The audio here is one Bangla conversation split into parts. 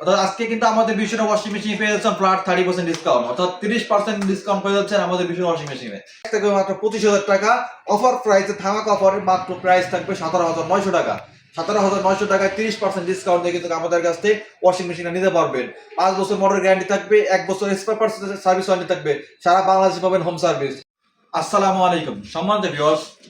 অর্থাৎ আজকে কিন্তু আমাদের ভীষণ ওয়াশিং মেশিন পেয়ে যাচ্ছেন ফ্ল্যাট থার্টি পার্সেন্ট ডিসকাউন্ট অর্থাৎ তিরিশ পার্সেন্ট ডিসকাউন্ট পেয়ে যাচ্ছেন আমাদের ওয়াশিং মেশিনে থেকে মাত্র পঁচিশ হাজার টাকা অফার প্রাইসে মাত্র প্রাইস থাকবে সতেরো হাজার নয়শো টাকা। সতেরো হাজার নয়শো টাকায় তিরিশ পার্সেন্ট ডিসকাউন্ট দিয়ে কিন্তু আমাদের কাছ থেকে ওয়াশিং মেশিনটা নিতে পারবেন। পাঁচ বছর গ্যারান্টি থাকবে, এক বছর পার্টস সার্ভিস ওয়ারেন্টি থাকবে, সারা বাংলাদেশে পাবেন হোম সার্ভিস আসসালামু আলাইকুম। সম্মানিত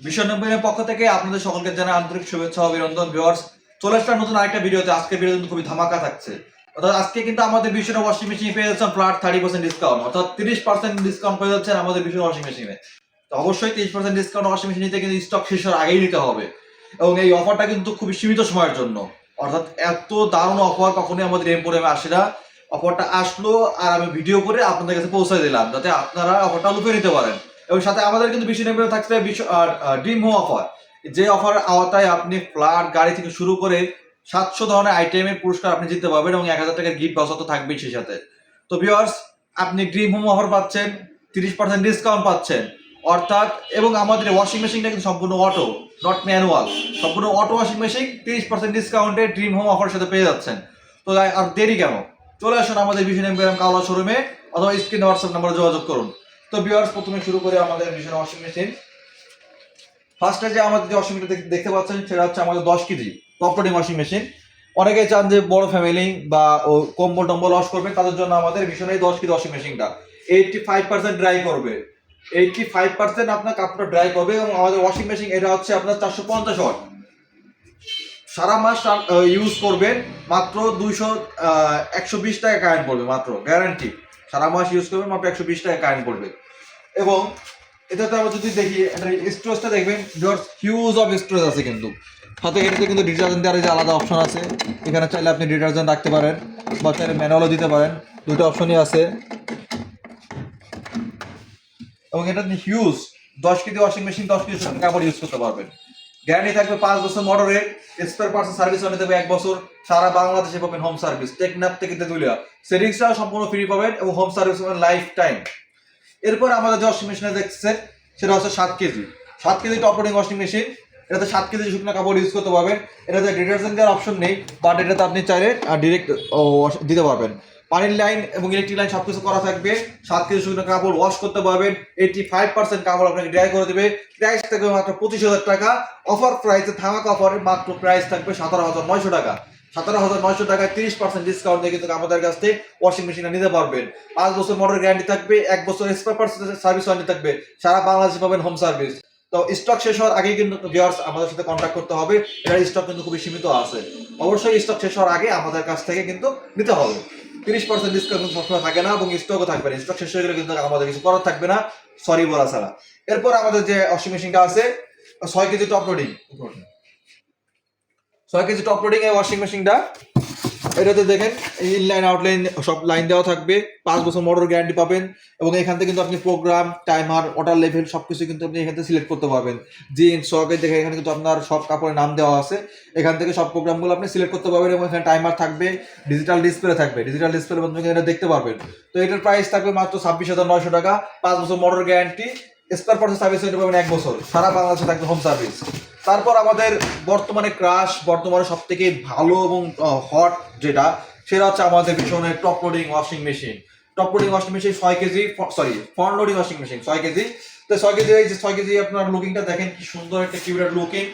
বিশ্ব নব্বইয়ের পক্ষ থেকে আপনাদের সকলকে জানাই আন্তরিক শুভেচ্ছা, অভিনন্দন। ভিউয়ার্স চলে আসলাম নতুন আরেকটা ভিডিওতে। আজকের ভিডিও খুবই ধামাকা থাকছে। অর্থাৎ আজকে কিন্তু আমাদের ভীষণ ওয়াশিং মেশিন পেয়ে যাচ্ছেন ফ্ল্যাট থার্টি পার্সেন্ট ডিসকাউন্ট অর্থাৎ তিরিশ পার্সেন্ট ডিসকাউন্ট পেয়ে যাচ্ছেন আমাদের ভীষণ ওয়াশিং মেশিনে তো অবশ্যই তিরিশ পার্সেন্ট ডিসকাউন্ট ওয়াশিং মেশিন নিতে কিন্তু স্টক শেষ হওয়ার আগেই নিতে হবে। এবং এই অফারটা কিন্তু খুবই সীমিত সময়ের জন্য। অর্থাৎ এত দারুণ অফার কখনোই আমাদের এমপোরিয়ামে আসে না। অফারটা আসলো আর আমি ভিডিও করে আপনাদের কাছে পৌঁছে দিলাম, যাতে আপনারা অফারটা লুফে নিতে পারেন। এবং সাথে আমাদের কিন্তু বিশ্ব নেমে থাকছে বিশ্ব ড্রিম হোম অফার যে অফার আওতায় আপনি ফ্ল্যাট গাড়ি থেকে শুরু করে সাতশো ধরনের আইটেমের পুরস্কার আপনি জিততে পারবেন এবং এক হাজার টাকার গিফট বসা তো থাকবেই সেই সাথে। তো ভিওয়ার্স আপনি ড্রিম হোম অফার পাচ্ছেন, তিরিশ পার্সেন্ট ডিসকাউন্ট পাচ্ছেন। অর্থাৎ, এবং আমাদের ওয়াশিং মেশিনটা কিন্তু সম্পূর্ণ অটো নট ম্যানুয়াল সম্পূর্ণ অটো ওয়াশিং মেশিন তিরিশ পার্সেন্ট ডিসকাউন্টে ড্রিম হোম অফার সাথে পেয়ে যাচ্ছেন। তো আর দেরি কেন? চলে আসুন আমাদের ভিশন এমপিএম কাওলা শোরুমে অথবা স্ক্রিন হোয়াটসঅ্যাপ নাম্বারে যোগাযোগ করুন। তো ভিউয়ার্স প্রথমে শুরু করে আমাদের ভিশন ওয়াশিং মেশিন ফার্স্টে যে আমাদের যে ওয়াশিং মেশিন দেখতে পাচ্ছেন, সেটা হচ্ছে আমাদের দশ কেজি। টপ ওয়াশিং মেশিন অনেকে চান যে বড় ফ্যামিলি বা ও কম্বল টম্বল ওয়াশ করবেন, তাদের জন্য আমাদের এই দশ কেজি ওয়াশিং মেশিনটা এইটটি ফাইভ পার্সেন্ট ড্রাই করবে। এইটটি ফাইভ পার্সেন্ট আপনার কাপড়টা ড্রাই করবে এবং আমাদের ওয়াশিং মেশিন এটা হচ্ছে আপনার চারশো পঞ্চাশ ওয়াট সারা মাস ইউজ করবেন, মাত্র দুইশো একশো বিশ টাকা কারেন্ট পড়বে, মাত্র গ্যারান্টি সারা মাস ইউজ করবেন, মাত্র একশো বিশ টাকা কারেন্ট পড়বে। এবং এটাতে আমরা যদি দেখি স্টোরেজটা দেখবেন হিউজ অফ স্টোরেজ আছে কিন্তু। সাথে এটাতে কিন্তু ডিটারজেন্ট দেওয়ার যে আলাদা অপশন আছে। এখানে চাইলে আপনি ডিটারজেন্ট রাখতে পারেন বা চাইলে ম্যানুয়ালও দিতে পারেন। দুটো অপশনই আছে। এবং এটা আপনি হিউজ দশ কেজি ওয়াশিং মেশিন দশ কেজি কাপড় ইউজ করতে পারবেন। গ্যারান্টি থাকবে পাঁচ বছর মোটরের স্পেয়ার পার্টস সার্ভিস নিতে থাকবে এক বছর। সারা বাংলাদেশে পাবেন হোম সার্ভিস টেকনাপ থেকে তেতুলিয়া। সেটিংসটাও সম্পূর্ণ ফ্রি পাবেন এবং হোম সার্ভিস পাবেন লাইফ টাইম এরপর আমাদের যে ওয়াশিং মেশিনে দেখছেন, সেটা হচ্ছে সাত কেজি। সাত কেজি টপ ওয়াশিং মেশিন এটাতে সাত কেজি শুকনো কাপড় ইউজ করতে পারবেন। এটাতে ডিটারজেন্ট দেওয়ার অপশন নেই বাট এটাতে আপনি চাইলে ডিরেক্ট দিতে পারবেন। পানির লাইন এবং ইলেকট্রিক লাইন সব কিছু করা থাকবে। সাত কেজি শুকনো কাপড় ওয়াশ করতে পারবেন। এইটি ফাইভ পার্সেন্ট কাপড় আপনাকে ড্রাই করে দেবে। প্রাইস থাকবে মাত্র পঁচিশ হাজার টাকা। অফার প্রাইসে ধামাক অফার মাত্র প্রাইস থাকবে সতেরো হাজার নয়শো টাকা। সতেরো হাজার নয়শো টাকায় তিরিশ পার্সেন্ট ডিসকাউন্ট দিয়ে কিন্তু আমাদের কাছ থেকে ওয়াশিং মেশিনটা নিতে পারবেন। পাঁচ বছর মোটর গ্যারান্টি থাকবে, এক বছর স্পেয়ার পার্টস সার্ভিস ওয়ারেন্টি থাকবে। সারা বাংলাদেশে পাবেন হোম সার্ভিস তো স্টক শেষ হওয়ার আগেই কিন্তু ভিউয়ার্স আমাদের সাথে কন্ট্যাক্ট করতে হবে। এটার স্টক কিন্তু খুবই সীমিত আছে। অবশ্যই স্টক শেষ হওয়ার আগে আমাদের কাছ থেকে কিন্তু নিতে হবে। তিরিশ পার্সেন্ট ডিসকাউন্ট কিন্তু সবসময় থাকে না এবং স্টকও থাকবে না। স্টক শেষ হয়ে গেলে কিন্তু আমাদের কিছু করার থাকবে না। সরি বলা ছাড়া। এরপর আমাদের যে ওয়াশিং মেশিনটা আছে, ছয় কেজি টপ লোডিং ছয় কেজি টপ লোডিং এই ওয়াশিং মেশিনটা এটাতে দেখেন ইনলাইন আউটলাইন সব লাইন দেওয়া থাকবে। পাঁচ বছর মোটর গ্যারান্টি পাবেন এবং এখান থেকে কিন্তু আপনি প্রোগ্রাম টাইমার ওয়াটার লেভেল সব কিছু কিন্তু আপনি এখান থেকে সিলেক্ট করতে পারবেন। জিন্স সকেট দেখে এখানে কিন্তু আপনার সব কাপড়ের নাম দেওয়া আছে। এখান থেকে সব প্রোগ্রামগুলো আপনি সিলেক্ট করতে পারবেন এবং এখানে টাইমার থাকবে ডিজিটাল ডিসপ্লে থাকবে। ডিজিটাল ডিসপ্লের মাধ্যমে এটা দেখতে পারবেন। তো এটার প্রাইস থাকবে মাত্র ছাব্বিশ হাজার নয়শো টাকা। পাঁচ বছর motor guarantee spare parts service পাবেন এক বছর। সারা বাংলাদেশে থাকবে হোম সার্ভিস তারপর আমাদের বর্তমানে ক্রাশ বর্তমানে সব থেকে ভালো এবং হট যেটা, সেটা হচ্ছে আমাদের পিছনে top loading washing machine top loading washing machine ছয় KG sorry front loading washing machine ছয় কেজি। তো ছয় কেজি, এই যে ছয় কেজি আপনার লুকিংটা দেখেন, কি সুন্দর একটা কিউরেট লুকিং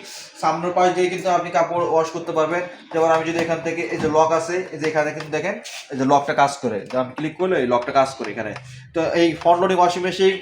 সামনের পাশ দিয়ে কিন্তু আপনি কাপড় ওয়াশ করতে পারবেন। যেমন আমি যদি এখান থেকে, এই যে লক আছে, এই যে এখানে কিন্তু দেখেন, এই যে লকটা কাজ করে। আমি ক্লিক করলে এই লকটা কাজ করে এখানে। তো এই ফ্রন্ট লোডিং ওয়াশিং মেশিন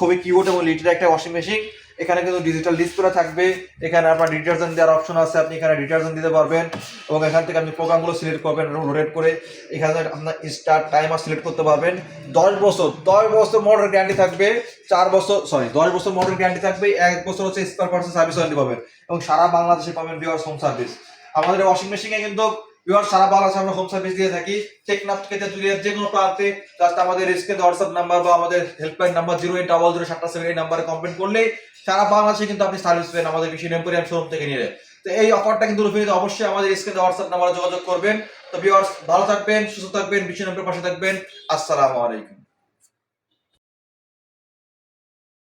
খুবই কিউট এবং লিটার একটা ওয়াশিং মেশিন এখানে কিন্তু ডিজিটাল ডিসপ্লে থাকবে। এখানে আপনার ডিটারজেন্ট দেওয়ার অপশন আছে, আপনি এখানে ডিটারজেন্ট দিতে পারবেন এবং এখান থেকে আপনি প্রোগ্রামগুলো সিলেক্ট করবেন রোটেট করে এখানে আপনার স্টার্ট টাইমার সিলেক্ট করতে পারবেন। দশ বছর দশ বছর মোটর গ্যারান্টি থাকবে, চার বছর সরি দশ বছর মোটর গ্যারান্টি থাকবে, এক বছর হচ্ছে স্পার পার্সেন্ট সার্ভিস ওয়ারেন্টি পাবেন এবং সারা বাংলাদেশে পাবেন বিওয়ার্স হোম সার্ভিস আমাদের ওয়াশিং মেশিনে কিন্তু বিহার সারা বাংলাদেশে আমরা হোম সার্ভিস দিয়ে থাকি। টেকনাফ থেকে যে কোনো প্রান্তে জাস্ট আমাদের হোয়াটসঅ্যাপ নাম্বার বা আমাদের helpline number zero eight double zero সাতটা সেভেন এই নাম্বারে কমপ্লেন করলে সারা বাংলাদেশে কিন্তু আপনি সার্ভিস পেন আমাদের বেশি এম্পোরিয়াম শোরুম থেকে নিয়ে তো এই অফারটা কিন্তু রুফিনিতে অবশ্যই আমাদের স্ক্রিন হোয়াটসঅ্যাপ নাম্বারে যোগাযোগ করবেন। তো ভিউয়ার্স ভালো থাকবেন, সুস্থ থাকবেন বিশ্ব নম্বরের পাশে থাকবেন। আসসালামু আলাইকুম।